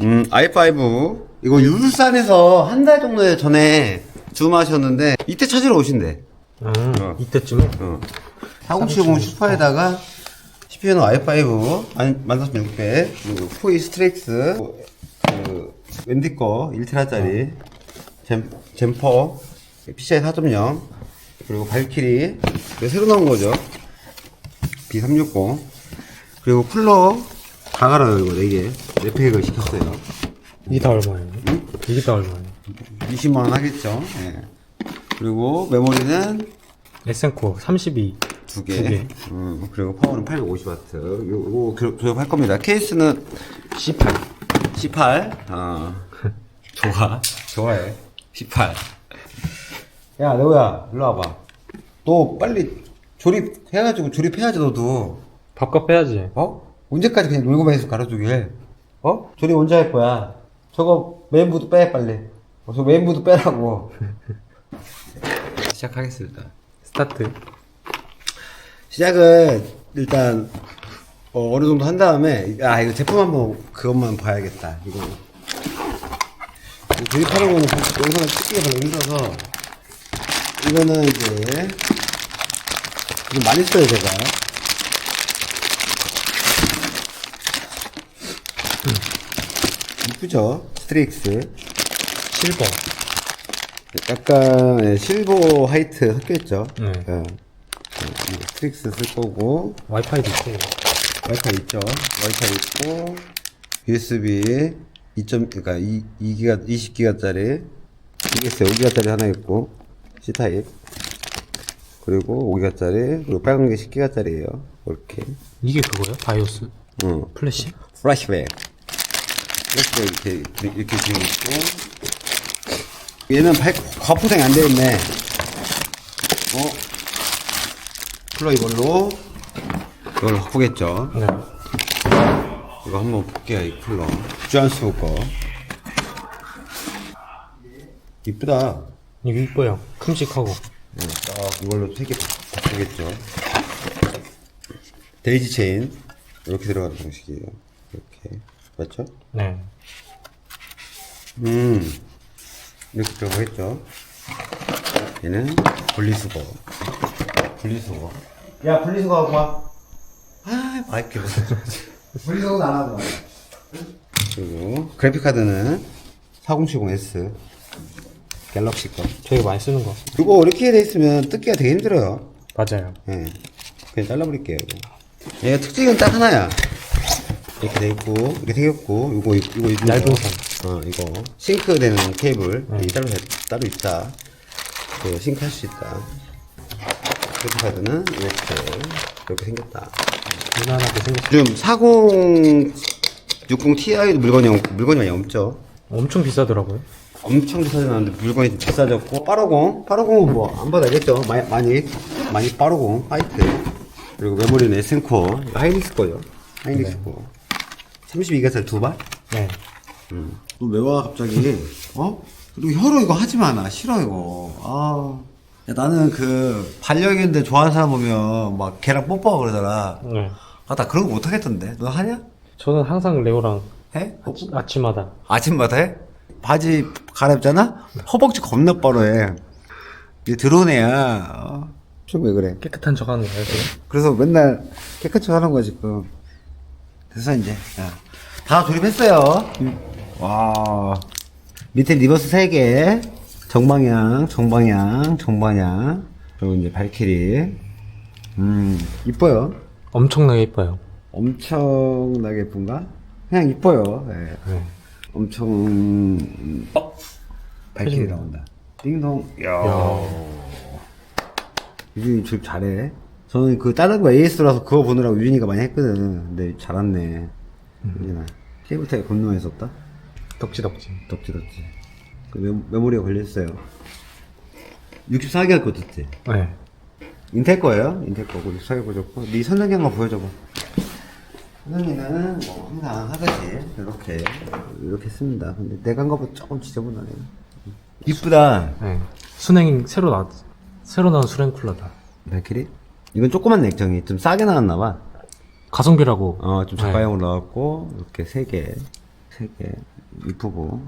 음, i5. 이거 울산에서 한 달 정도 전에 주문하셨는데, 이때 찾으러 오신대. 음, 어. 이때쯤에? 어. 4070 슈퍼에다가 CPU는 i5 14600 그리고 코이 스트렉스 그 웬디 거 1테라짜리 젠, 젠퍼 PCI 4.0 그리고 발키리 새로 나온 거죠 B360 그리고 쿨러 다 갈아요 이거 4개 4팩을 시켰어요 이게 다 얼마예요? 이게 다 얼마예요? 20만원 하겠죠 예. 그리고 메모리는 에센코 32. 두두 개. 개. 음, 그리고 파워는 850W. 요거 교- 조립할 겁니다. 케이스는 C8. C8. 아, 좋아. 좋아해. C8. 야, 레오야, 일로 와봐. 너 빨리 조립해가지고 조립해야지, 너도. 밥값 빼야지. 어? 언제까지 그냥 놀고만 해서 가르쳐주게? 어? 조립 언제 할 거야? 저거 메인부드 빼, 빨리. 어, 저 메인부드 빼라고. 시작하겠습니다. 스타트. 시작은 일단 어, 어느 정도 한 다음에 아 이거 제품 한번 그것만 봐야겠다 이거 이거 조립하는 거는 영상을 찍기가 별로 힘들어서 이거는 이제 좀 많이 써요 제가 이쁘죠 스트릭스 실버. 약간 예, 실버 화이트 섞여있죠 네. 예. 예, 스트릭스 쓸 거고 와이파이도 있고. 와이파이 있죠. 와이파이 있고 USB 2점 그러니까 2, 2기가 20기가짜리 ES 5기가짜리 하나 있고 C 타입 그리고 5기가짜리 그리고 빨간 게 10기가짜리예요. 이렇게 이게 그거예요? 바이오스? 응. 플래시? 플래시백 플래시백 이렇게 이렇게 지금 있고 얘는 발, 과포장이 안 되어 있네. 어? 쿨러 이걸로 이걸 바꾸겠죠. 네. 이거 한번 볼게요, 이 쿨러. 주안수 거. 이쁘다. 이거 이뻐요. 큼직하고. 네, 딱 이걸로 세개 바꾸겠죠. 데이지 체인. 이렇게 들어가는 방식이에요. 이렇게. 맞죠? 네. 음. 이렇게 들어가겠죠. 얘는 분리수거. 분리수거. 야, 분리수거 하고 와. 아, 마이크. 분리수거도 안 하더라. 그리고 그래픽카드는 4070S. 갤럭시 거. 저희가 많이 쓰는 거. 이거 이렇게 돼 있으면 뜯기가 되게 힘들어요. 맞아요. 예. 그냥 잘라버릴게요, 이거. 얘 특징은 딱 하나야. 이렇게 돼 있고, 이렇게 생겼고, 이거, 이거, 이거. 얇은 어, 이거. 싱크 되는 케이블. 이 따로, 따로 있다. 그, 싱크 할 수 있다. 그래픽카드는 이렇게, 이렇게 생겼다. 무난하게 생겼 요즘 4060 Ti도 물건이, 없- 물건이 많이 없죠. 엄청 비싸더라고요. 엄청 비싸지 않았는데 물건이 좀 비싸졌고 빠르공 빠르공은 뭐안 알겠죠 많이 많이 많이 빠르공 화이트 그리고 메모리는 에센코어 이거 하이닉스 거죠 하이닉스 거 32개짜리 두발 네. 너왜 와 갑자기 어 그리고 혀로 이거 하지 마 나 싫어 이거 아 야, 나는 그 반려견들 좋아하는 사람 보면 막 걔랑 뽀뽀하고 그러잖아 네. 아 나 그런 거 못하겠던데 너 하냐 저는 항상 레오랑 해 아치, 아침마다. 아침마다 해? 바지 갈아입잖아? 허벅지 겁나 빠르해. 이게 들어온 애야. 어? 좀왜 그래? 깨끗한 척 하는 거예요, 지금? 그래서 맨날 깨끗이 하는 거야, 지금. 됐어, 이제. 야. 다 조립했어요. 와. 밑에 리버스 3개. 정방향, 정방향, 정방향. 그리고 이제 발키리. 음, 이뻐요. 엄청나게 이뻐요. 엄청나게 예쁜가? 그냥 이뻐요. 예. 네. 엄청 음, 발키리 나온다. 띵동. 야. 유진이 조립 잘해. 저는 그 다른 거 AS라서 그거 보느라고 유진이가 많이 했거든. 근데 잘았네. 유진아. 케이블 타기 겁나 많이 썼다. 덕지 덕지. 덕지 덕지. 그 메, 메모리가 걸렸어요. 64기가 거 듣지? 네. 인텔 거예요. 인텔 거고 64기가 거졌고. 네 선정기 한번 보여줘봐. 선정기는 뭐 항상 하듯이 이렇게 이렇게 씁니다. 근데 내가 한 거보다 조금 지저분하네. 이쁘다. 네. 순행 새로 나 새로 나온 수랭 쿨러다. 발키리? 이건 조그만 액정이 좀 싸게 나왔나 봐. 가성비라고. 어, 좀 저가형으로 나왔고 이렇게 세 개. 3개 이쁘고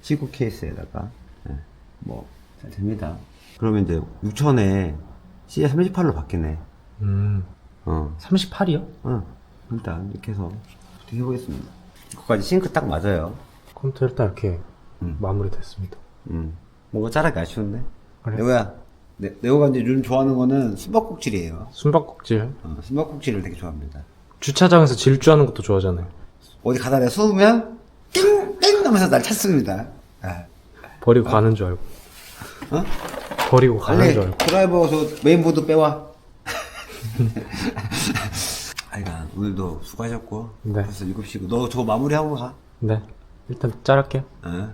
시구 케이스에다가 예, 뭐잘 됩니다 그러면 이제 6천에 C 38로 바뀌네 음, 어, 38이요? 어 일단 이렇게 해서 어떻게 해보겠습니다 이거까지 싱크 딱 맞아요 컴퓨터 일단 이렇게 음. 마무리됐습니다. 음 뭔가 짜라기 아쉬운데 그래? 네오야 네, 네오가 이제 요즘 좋아하는 거는 숨바꼭질이에요 숨바꼭질. 어, 숨바꼭질을 되게 좋아합니다 주차장에서 질주하는 것도 좋아하잖아요. 어디 가다 내가 숨으면 띵 띵 하면서 날 찾습니다 아. 버리고 가는 줄 알고. 어? 버리고 가는 줄 알고. 드라이버 저 메인보드 빼와. 아이가 오늘도 수고하셨고 네. 벌써 7시고 너 저거 마무리하고 가. 네. 일단 자를게요. 어?